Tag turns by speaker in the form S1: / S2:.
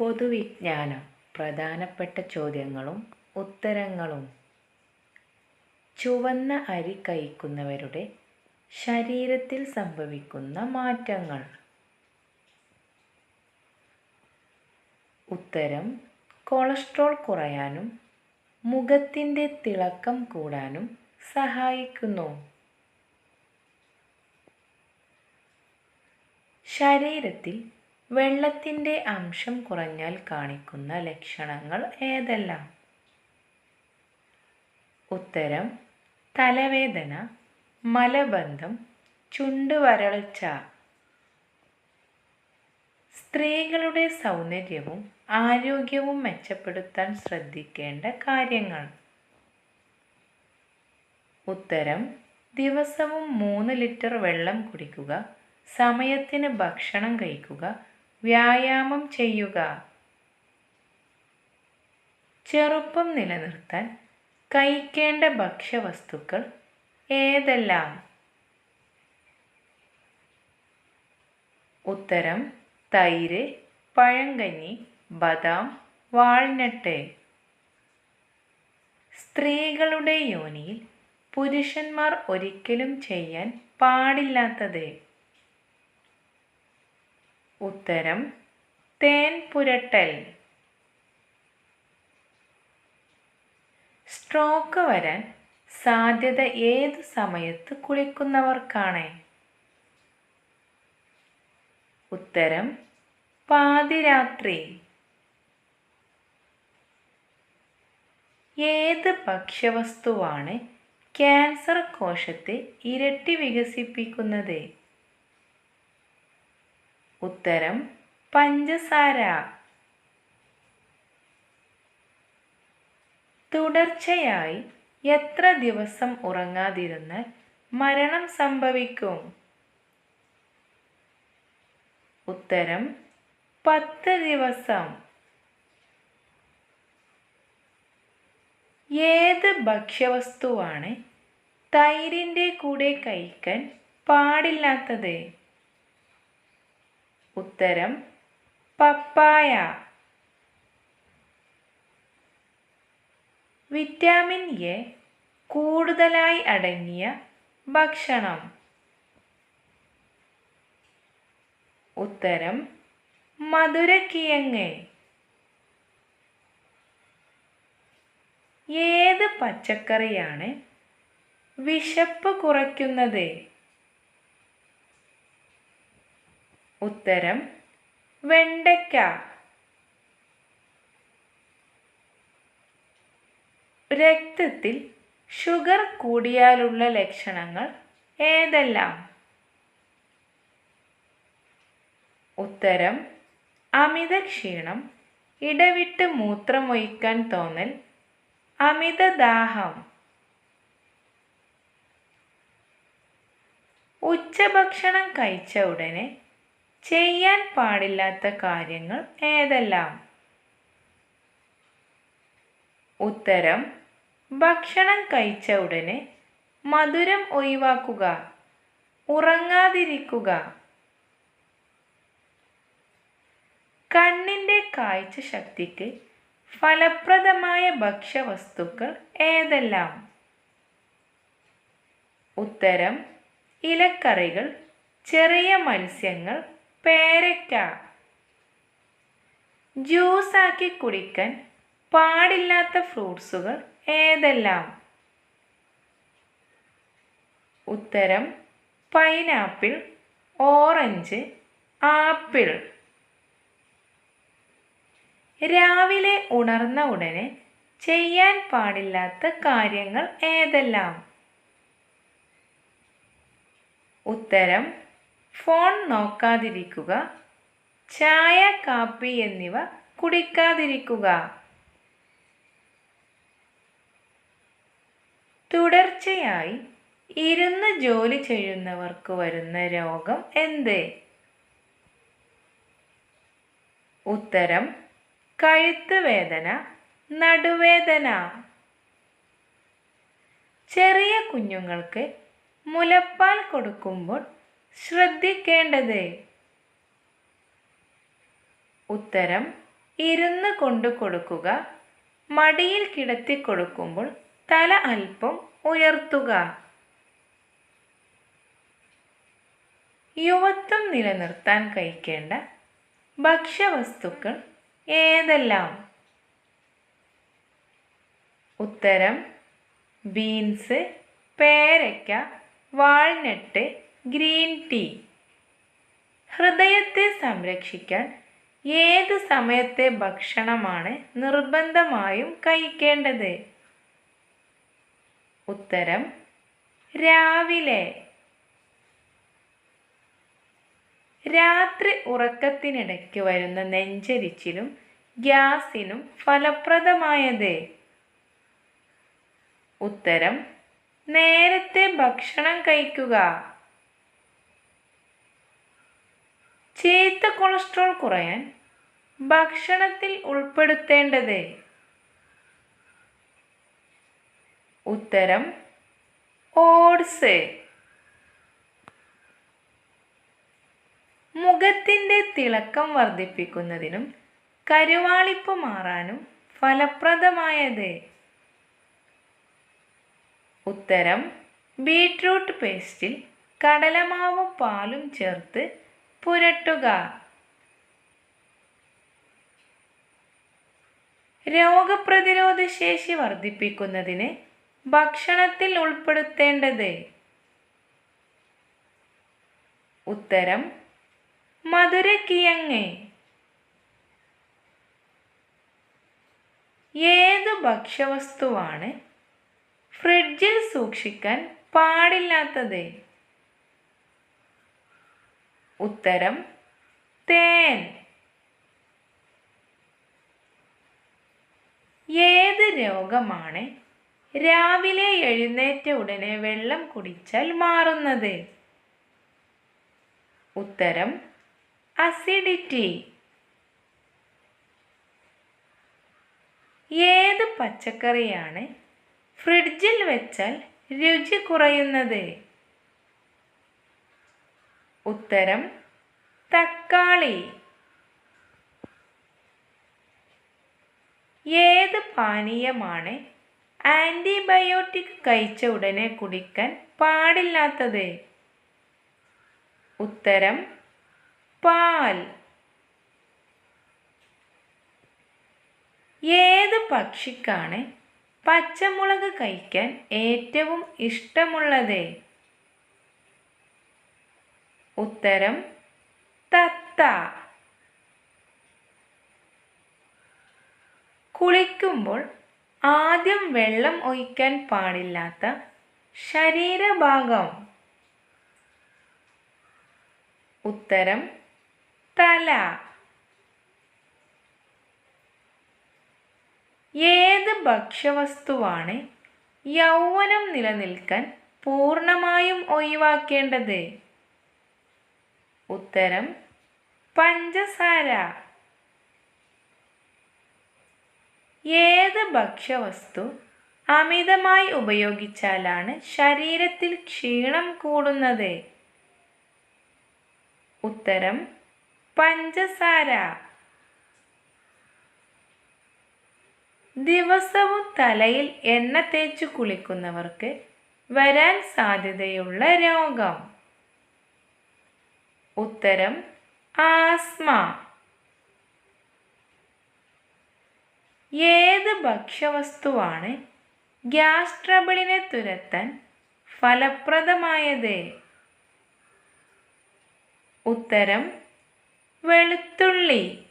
S1: പൊതുവിജ്ഞാനം. പ്രധാനപ്പെട്ട ചോദ്യങ്ങളും ഉത്തരങ്ങളും. ചുവന്ന അരി കഴിക്കുന്നവരുടെ ശരീരത്തിൽ സംഭവിക്കുന്ന മാറ്റങ്ങൾ. ഉത്തരം കൊളസ്ട്രോൾ കുറയാനും മുഖത്തിന്റെ തിളക്കം കൂടാനും സഹായിക്കുന്നു. ശരീരത്തിൽ വെള്ളത്തിന്റെ അംശം കുറഞ്ഞാൽ കാണിക്കുന്ന ലക്ഷണങ്ങൾ ഏതെല്ലാം? ഉത്തരം തലവേദന മലബന്ധം ചുണ്ട് വരൾച്ച സ്ത്രീകളുടെ സൗന്ദര്യവും ആരോഗ്യവും മെച്ചപ്പെടുത്താൻ ശ്രദ്ധിക്കേണ്ട കാര്യങ്ങൾ. ഉത്തരം ദിവസവും മൂന്ന് ലിറ്റർ വെള്ളം കുടിക്കുക സമയത്തിന് ഭക്ഷണം കഴിക്കുക വ്യായാമം ചെയ്യുക. ചെറുപ്പം നിലനിർത്താൻ കഴിക്കേണ്ട ഭക്ഷ്യവസ്തുക്കൾ ഏതെല്ലാം? ഉത്തരം തൈര് പഴങ്കഞ്ഞി ബദാം വാൾനട്ട്. സ്ത്രീകളുടെ യോനിയിൽ പുരുഷന്മാർ ഒരിക്കലും ചെയ്യാൻ പാടില്ലാത്തത്. ഉത്തരം തേൻ പുരട്ടൽ. സ്ട്രോക്ക് വരാൻ സാധ്യത ഏത് സമയത്ത് കുളിക്കുന്നവർക്കാണ്? ഉത്തരം പാതിരാത്രി. ഏത് ഭക്ഷ്യവസ്തുവാണ് ക്യാൻസർ കോശത്തെ ഇരട്ടി വികസിപ്പിക്കുന്നത്? ഉത്തരം പഞ്ചസാര. തുടർച്ചയായി എത്ര ദിവസം ഉറങ്ങാതിരുന്നാൽ മരണം സംഭവിക്കും? ഉത്തരം പത്ത് ദിവസം. ഏത് ഭക്ഷ്യവസ്തുവാണ് തൈരിന്റെ കൂടെ കഴിക്കാൻ പാടില്ലാത്തത്? ഉത്തരം പപ്പായ. വിറ്റാമിൻ എ കൂടുതലായി അടങ്ങിയ ഭക്ഷണം. ഉത്തരം മധുരക്കിഴങ്ങ് ഏത് പച്ചക്കറിയാണ് വിശപ്പ് കുറയ്ക്കുന്നത്? ഉത്തരം വെണ്ടയ്ക്ക. രക്തത്തിൽ ഷുഗർ കൂടിയാലുള്ള ലക്ഷണങ്ങൾ ഏതെല്ലാം? ഉത്തരം അമിത ക്ഷീണം ഇടവിട്ട് മൂത്രമൊഴിക്കാൻ തോന്നൽ അമിത ദാഹം ഉച്ചഭക്ഷണം കഴിച്ച ഉടനെ ചെയ്യാൻ പാടില്ലാത്ത കാര്യങ്ങൾ ഏതെല്ലാം? ഉത്തരം ഭക്ഷണം കഴിച്ച ഉടനെ മധുരം ഒഴിവാക്കുക ഉറങ്ങാതിരിക്കുക. കണ്ണിന്റെ കാഴ്ച ശക്തിക്ക് ഫലപ്രദമായ ഭക്ഷ്യവസ്തുക്കൾ ഏതെല്ലാം? ഉത്തരം ഇലക്കറികൾ ചെറിയ മത്സ്യങ്ങൾ പേരയ്ക്ക ജ്യൂസാക്കി കുടിക്കാൻ പാടില്ലാത്ത ഫ്രൂട്ട്സുകൾ ഏതെല്ലാം? ഉത്തരം പൈനാപ്പിൾ ഓറഞ്ച് ആപ്പിൾ. രാവിലെ ഉണർന്ന ഉടനെ ചെയ്യാൻ പാടില്ലാത്ത കാര്യങ്ങൾ ഏതെല്ലാം? ഉത്തരം ഫോൺ നോക്കാതിരിക്കുക ചായ കാപ്പി എന്നിവ കുടിക്കാതിരിക്കുക. തുടർച്ചയായി ഇരുന്ന് ജോലി ചെയ്യുന്നവർക്ക് വരുന്ന രോഗം എന്ത്? ഉത്തരം കഴുത്ത് വേദന നടുവേദന. ചെറിയ കുഞ്ഞുങ്ങൾക്ക് മുലപ്പാൽ കൊടുക്കുമ്പോൾ ശ്രദ്ധിക്കേണ്ടത്. ഉത്തരം ഇരുന്ന് കൊണ്ട് കൊടുക്കുക. മടിയിൽ കിടത്തി കൊടുക്കുമ്പോൾ തല അല്പം ഉയർത്തുക. യുവത്വം നിലനിർത്താൻ കഴിക്കേണ്ട ഭക്ഷ്യവസ്തുക്കൾ ഏതെല്ലാം? ഉത്തരം ബീൻസ് പേരയ്ക്ക വാൾനട്ട് ഗ്രീൻ ടീ. ഹൃദയത്തെ സംരക്ഷിക്കാൻ ഏത് സമയത്തെ ഭക്ഷണമാണ് നിർബന്ധമായും കഴിക്കേണ്ടത്? ഉത്തരം രാവിലെ. രാത്രി ഉറക്കത്തിനിടയ്ക്ക് വരുന്ന നെഞ്ചരിച്ചിലും ഗ്യാസിനും ഫലപ്രദമായത്? ഉത്തരം നേരത്തെ ഭക്ഷണം കഴിക്കുക. ചീത്ത കൊളസ്ട്രോൾ കുറയാൻ ഭക്ഷണത്തിൽ ഉൾപ്പെടുത്തേണ്ടത്. ഉത്തരം ഓട്സ്. മുഖത്തിന്റെ തിളക്കം വർദ്ധിപ്പിക്കുന്നതിനും കരുവാളിപ്പ് മാറാനും ഫലപ്രദമായത്. ഉത്തരം ബീട്രൂട്ട് പേസ്റ്റിൽ കടലമാവും പാലും ചേർത്ത് പുരട്ടുക. രോഗപ്രതിരോധ ശേഷി വർദ്ധിപ്പിക്കുന്നതിന് ഭക്ഷണത്തിൽ ഉൾപ്പെടുത്തേണ്ടത്. ഉത്തരം മധുരക്കിഴങ്ങ് ഏത് ഭക്ഷ്യവസ്തുവാണ് ഫ്രിഡ്ജിൽ സൂക്ഷിക്കാൻ പാടില്ലാത്തത്? ഉത്തരം തേൻ. ഏത് രോഗമാണ് രാവിലെ എഴുന്നേറ്റ ഉടനെ വെള്ളം കുടിച്ചാൽ മാറുന്നത്? ഉത്തരം അസിഡിറ്റി. ഏത് പച്ചക്കറിയാണ് ഫ്രിഡ്ജിൽ വെച്ചാൽ രുചി കുറയുന്നത്? ഉത്തരം തക്കാളി. ഏത് പാനീയമാണ് ആന്റിബയോട്ടിക് കഴിച്ച ഉടനെ കുടിക്കാൻ പാടില്ലാത്തത്? ഉത്തരം പാൽ. ഏത് പക്ഷിക്കാണ് പച്ചമുളക് കഴിക്കാൻ ഏറ്റവും ഇഷ്ടമുള്ളത്? ഉത്തരം തത്ത. കുളിക്കുമ്പോൾ ആദ്യം വെള്ളം ഒഴിക്കാൻ പാടില്ലാത്ത ശരീരഭാഗം. ഉത്തരം തല. ഏത് ഭക്ഷ്യവസ്തുവാണ് യൗവനം നിലനിൽക്കാൻ പൂർണമായും ഒഴിവാക്കേണ്ടത്? ഉത്തരം പഞ്ചസാര. ഏത് ഭക്ഷ്യവസ്തു അമിതമായി ഉപയോഗിച്ചാലാണ് ശരീരത്തിൽ ക്ഷീണം കൂടുന്നത്? ഉത്തരം പഞ്ചസാര. ദിവസവും തലയിൽ എണ്ണ തേച്ച് കുളിക്കുന്നവർക്ക് വരാൻ സാധ്യതയുള്ള രോഗം. ഉത്തരം ആസ്മ. ഏത് ഭക്ഷ്യവസ്തുവാണ് ഗ്യാസ് ട്രബിളിനെ തുരത്താൻ ഫലപ്രദമായത്? ഉത്തരം വെളുത്തുള്ളി.